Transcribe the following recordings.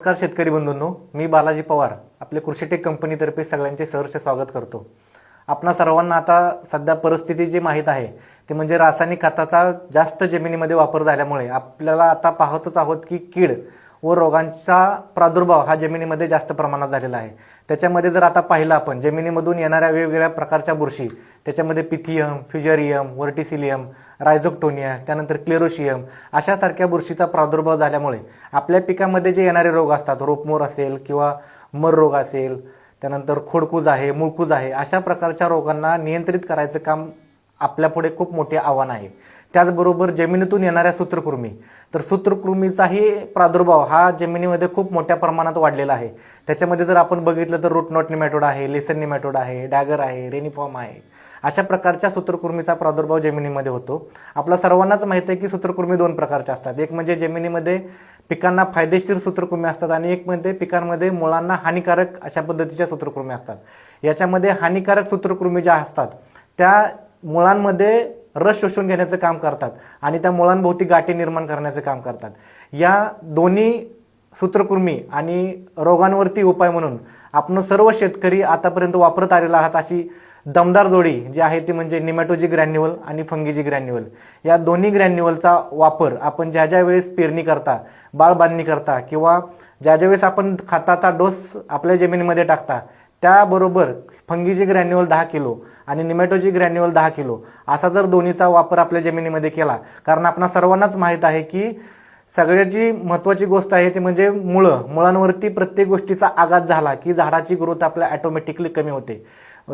नमस्कार शेतकरी बंधूंनो मी बालाजी पवार आपल्या कृषीटेक कंपनीतर्फे सगळ्यांचे सहर्ष स्वागत करतो. आपणा सर्वांना आता सध्या परिस्थिती जी माहीत आहे ते म्हणजे रासायनिक खताचा जास्त जमिनीमध्ये वापर झाल्यामुळे आपल्याला आता पाहतच आहोत की कीड व रोगांचा प्रादुर्भाव हा जमिनीमध्ये जास्त प्रमाणात झालेला आहे. त्याच्यामध्ये जर आता पाहिलं आपण जमिनीमधून येणाऱ्या वेगवेगळ्या प्रकारच्या बुरशी त्याच्यामध्ये पिथियम फ्युजरियम वर्टिसिलियम रायझोक्टोनिया त्यानंतर क्लेरोशियम अशासारख्या बुरशीचा प्रादुर्भाव झाल्यामुळे आपल्या पिकामध्ये जे येणारे रोग असतात रोपमोर असेल किंवा मर रोग असेल त्यानंतर खोडकूज आहे मुळकूज आहे अशा प्रकारच्या रोगांना नियंत्रित करायचं काम आपल्यापुढे खूप मोठे आव्हान आहे. त्याचबरोबर जमिनीतून येणाऱ्या सूत्रकृमी. तर सूत्रकृमीचाही प्रादुर्भाव हा जमिनीमध्ये खूप मोठ्या प्रमाणात वाढलेला आहे. त्याच्यामध्ये जर आपण बघितलं तर रूट नॉट निमॅटोड आहे लेसन निमॅटोड आहे डॅगर आहे रेनिफॉर्म आहे. अशा प्रकारच्या सूत्रकृमीचा प्रादुर्भाव जमिनीमध्ये होतो. आपला सर्वांनाच माहिती आहे की सूत्रकृमी दोन प्रकारच्या असतात. एक म्हणजे जमिनीमध्ये पिकांना फायदेशीर सूत्रकृमी असतात आणि एक म्हणजे पिकांमध्ये मुळांना हानिकारक अशा पद्धतीच्या सूत्रकृमी असतात. याच्यामध्ये हानिकारक सूत्रकृमी ज्या असतात त्या मुळांमध्ये रस शोषून घेण्याचं काम करतात आणि त्या मुळांभोवती गाठी निर्माण करण्याचं काम करतात. या दोन्ही सूत्रकृमी आणि रोगांवरती उपाय म्हणून आपण सर्व शेतकरी आतापर्यंत वापरत आलेला आहात अशी दमदार जोडी जी आहे ती म्हणजे निमॅटोजी ग्रॅन्युअल आणि फंगीजी ग्रॅन्युअल. या दोन्ही ग्रॅन्युअलचा वापर आपण ज्या ज्या वेळेस पेरणी करता बाळ बांधणी करता किंवा ज्या ज्या वेळेस आपण खताचा डोस आपल्या जमिनीमध्ये टाकता त्याबरोबर फंगीची ग्रॅन्युअल दहा किलो आणि निमॅटोची ग्रॅन्युअल दहा किलो असा जर दोन्हीचा वापर आपल्या जमिनीमध्ये केला कारण आपणा सर्वांनाच माहीत आहे की सगळ्याची महत्त्वाची गोष्ट आहे ती म्हणजे मुळं. मुळांवरती प्रत्येक गोष्टीचा आघात झाला की झाडाची ग्रोथ आपल्या ॲटोमॅटिकली कमी होते.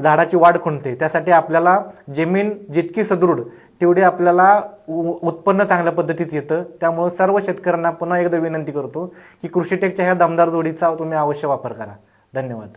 झाडाची वाढ खुंटते. त्यासाठी आपल्याला जमीन जितकी सदृढ तेवढी आपल्याला उ- उत्पन्न चांगल्या पद्धतीत येतं. त्यामुळं सर्व शेतकऱ्यांना पुन्हा एकदा विनंती करतो की कृषीटेकच्या ह्या दमदार जोडीचा तुम्ही अवश्य वापर करा. धन्यवाद.